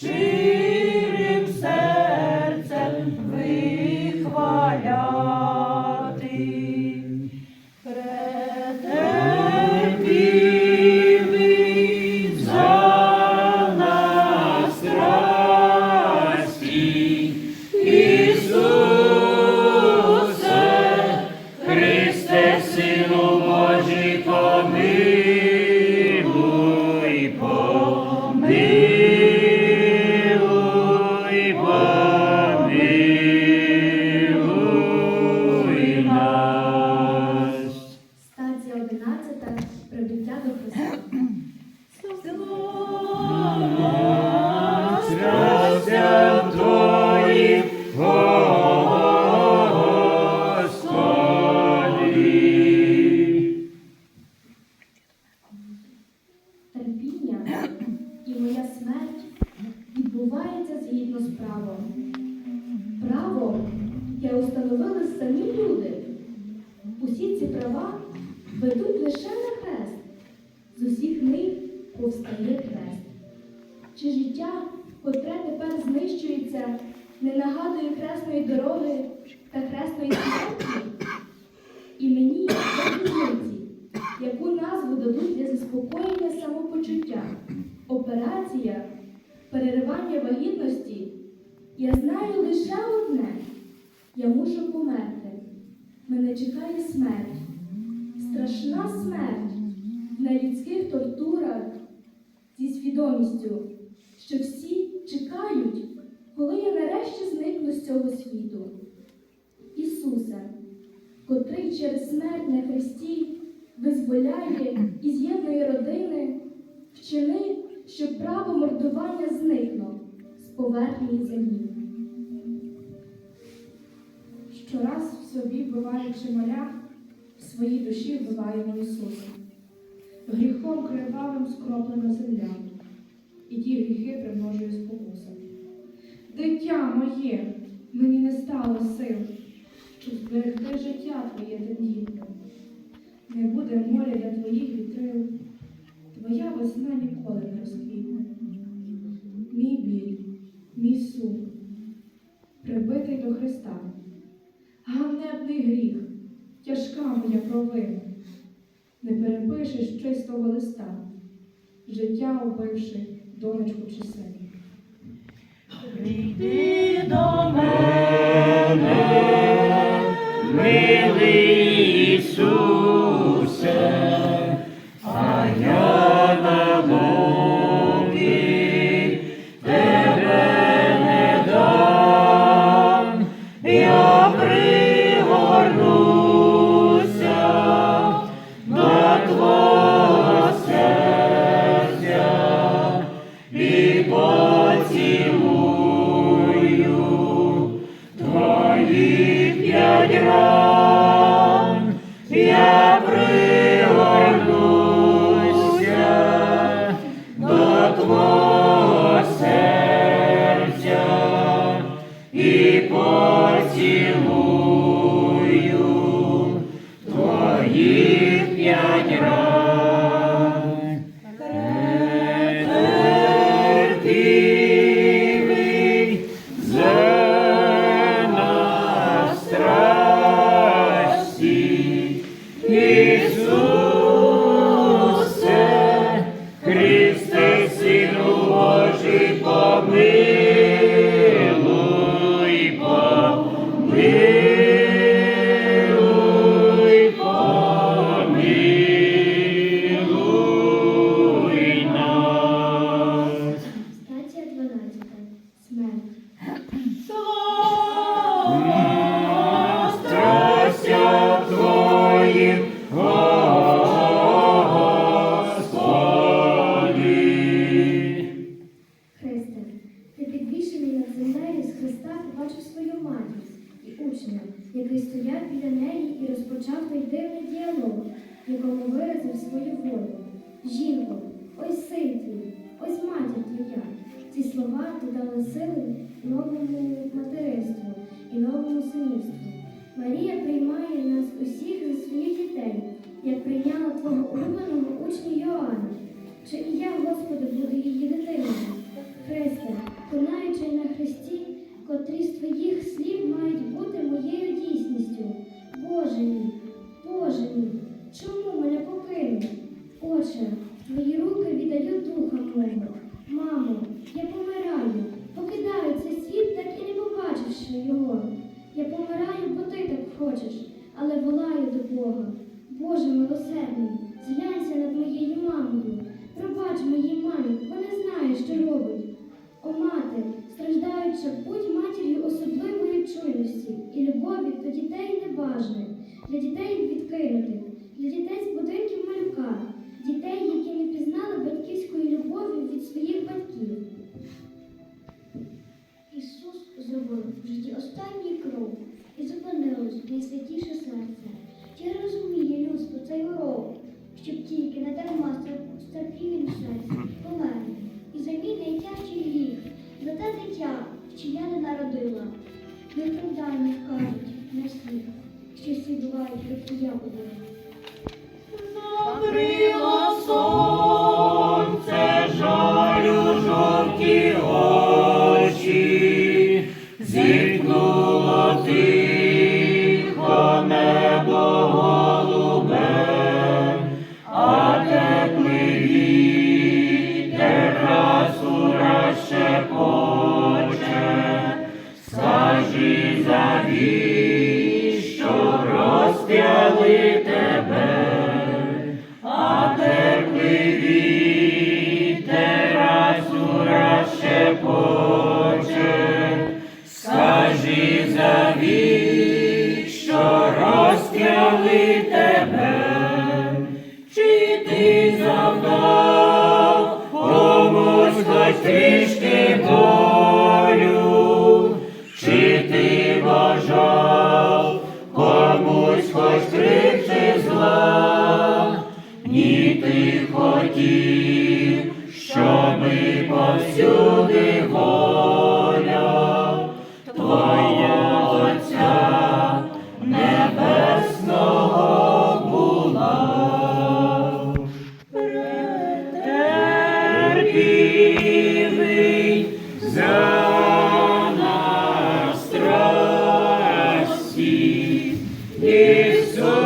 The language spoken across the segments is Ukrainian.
Jesus. Терпіння і моя смерть відбувається згідно з правом. Право, яке установили самі люди. Усі ці права ведуть лише на хрест. З усіх них повстає хрест. Чи життя, котре тепер знищується, не нагадує хресної дороги та хресної смерті? І мені є різниці, яку назву дадуть для заспокоєння самопочуття, операція, переривання вагітності. Я знаю лише одне: я мушу померти. Мене чекає смерть, страшна смерть в нелюдських тортурах зі свідомістю, що всі чекають, коли я нарешті зникну з цього світу. Ісусе, котрий через смерть на хресті визволяє і з'єднує родини, вчини, щоб право мордування зникло з поверхні землі. Щораз в собі вбиваючи маля, в своїй душі вбиваємо Ісуса. Гріхом кривавим скроплена земля, і ті гріхи примножує спокуса. Дитя моє, мені не стало сил, щоб зберегти життя твоє тендітне. Буде моря для твоїх вітрил, твоя весна ніколи не розквітне. Мій біль, мій сум, прибитий до Христа. Ганебний гріх, тяжка моя провина, не перепишеш чистого листа, життя убивши донечку чи сина. Прийди до мене, милий Ісусе, поцілую твої п'ять ран, дали сили новому материнству і новому синівству. Марія приймає нас усіх за своїх дітей, як прийняла твого улюбленого учні Йоанна, чи і я, Господи, буду її дитиною. Христе, конаючи на Христі, котрі з твоїх слів мають бути моєю дійсністю. Боже мій, Боже мій, чому мене покинув? Отче, твої руки віддаю духа мого. Ісусе,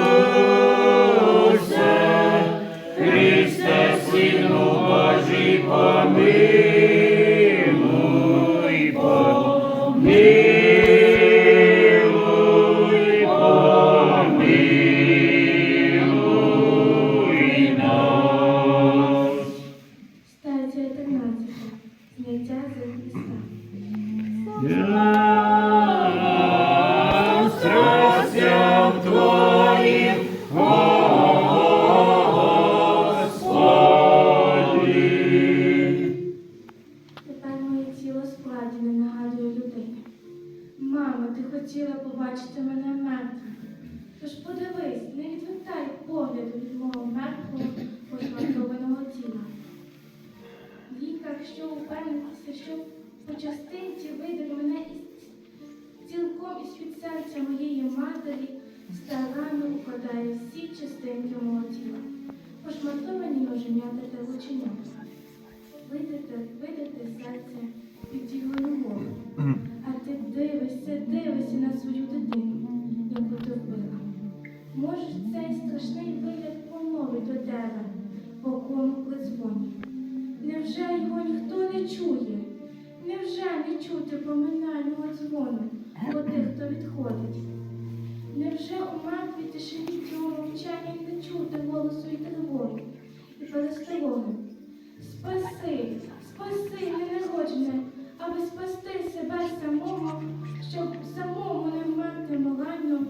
хотіла побачити мене мертвим. Тож подивись, не відвертай погляду від мого мертвого пошматованого тіла. Лікар, що упевнитися, що по частинці видер мене із цілком із-під серця моєї матері, старанно укладає всі частинки мого тіла. Пошматовані оженята та лученята. Видати, видати серце під його любов. А ти дивишся, дивишся на свою дитину, яку ти вбила. Може, цей страшний вигляд промовить до тебе, по кому дзвоні. Невже його ніхто не чує? Невже не чути поминального дзвону по тих, хто відходить? Невже у мертвій тишині цього мовчання не чути голосу і тривоги, і перестривоги? Спаси, спаси ненароджене, аби спасти себе самого, щоб самому не вмерти морально,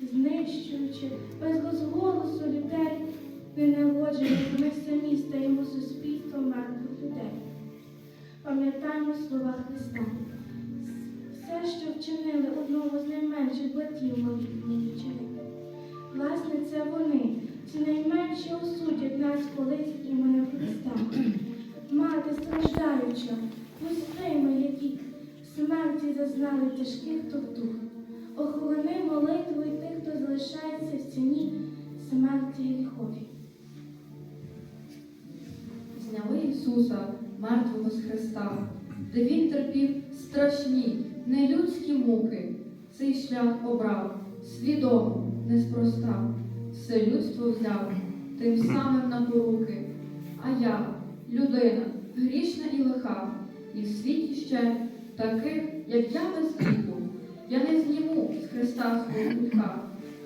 знищуючи без розголосу людей, ненароджених ми самі стаємо суспільством мертвих людей. Пам'ятаємо слова Христа. Все, що вчинили одного з найменших братів моїх мені чинили. Власне, це вони, ці найменші осудять нас колись іменем Христа. Мати страждаюча, пусти ми, які смерті зазнали тяжких тортур. Охорони молитвою тих, хто залишається в ціні смерті гріхові. Зняли Ісуса, мертвого з Христа, де Він терпів страшні, нелюдські муки. Цей шлях обрав, свідомо, неспроста. Все людство взяв, тим самим на поруки. А я, людина, грішна і лиха, і в світі ще таких, як я без гріху. Я не зніму з Христа свого гріха.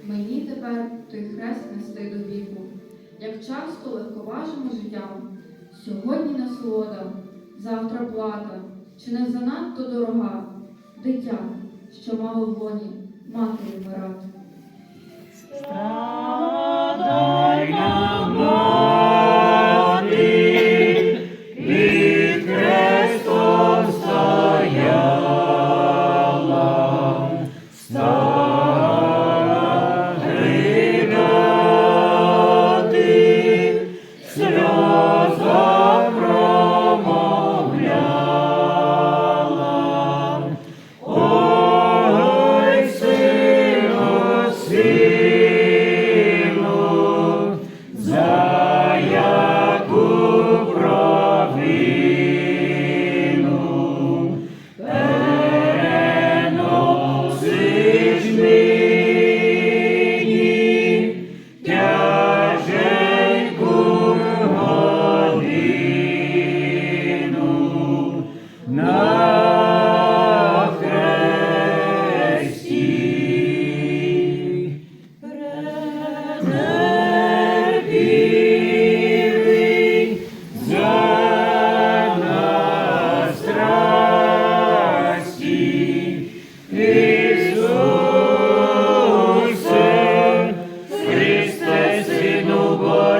Мені тепер той хрест нести до віку. як часто легковажимо життям. Сьогодні насолода, завтра плата, чи не занадто дорога дитя, що мало в лоні матері вмирати. Страдай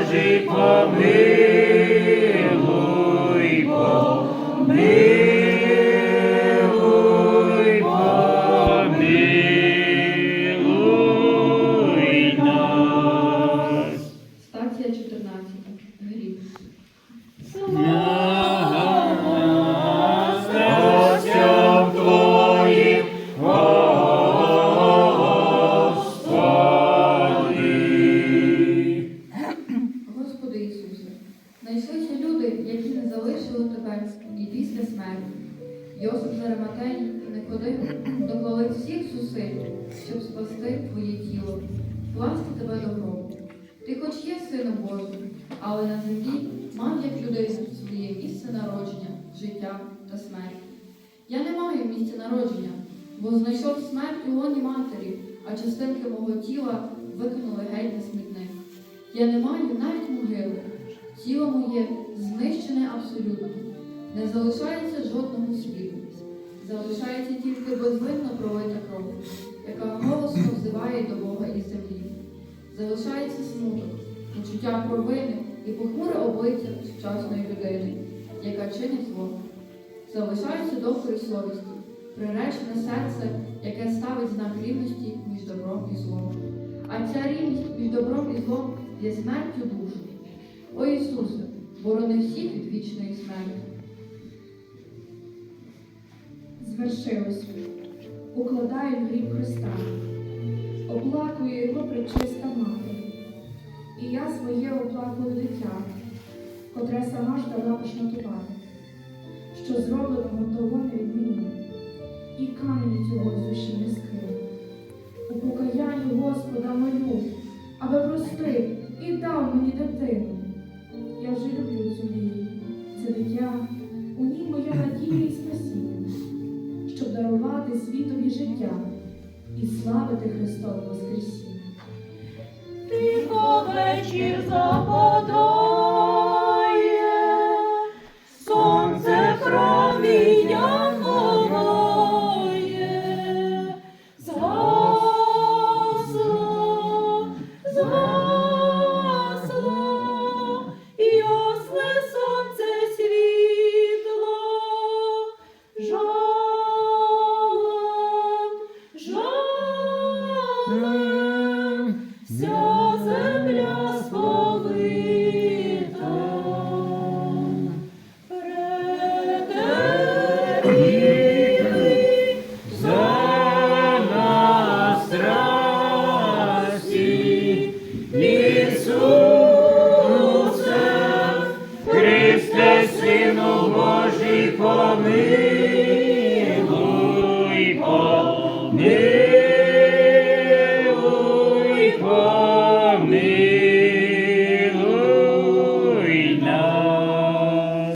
Божий, помилуй, Йосип з Ариматей і Никодим всіх зусиль, щоб спасти Твоє тіло, вкласти тебе до гробу. Ти хоч є сином Божим, але на землі мав як людина своє місце народження, життя та смерть. Я не маю місця народження, бо знайшов смерть у лоні матері, а частинки мого тіла викинули геть на смітник. Я не маю навіть могили. Тіло моє знищене абсолютно. Не залишається жодного сліду. Залишається тільки безвинно пролита кров, яка голосно взиває до Бога із землі. Залишається смуток, почуття провини і похмуре обличчя сучасної людини, яка чинить зло. Залишається докори совісті, приречене серце, яке ставить знак рівності між добром і злом. А ця рівність між добром і злом є смертю душу. О Ісусе, борони всіх від вічної смерті. Звершилось. Укладаю гріб Христа, оплакує його пречиста мати. І я своє оплакую дитя, котре сама ж дала пошнатувати, що зробленого того не відміню, і камені цього з душі не скину. У покаянні Господа молю, аби простив і дав мені дитину. Я вже люблю цю мрію, це дитя, у ній моя надія і спасіння щоб дарувати світові життя і славити Христове Воскресіння. Тихо вечір западає,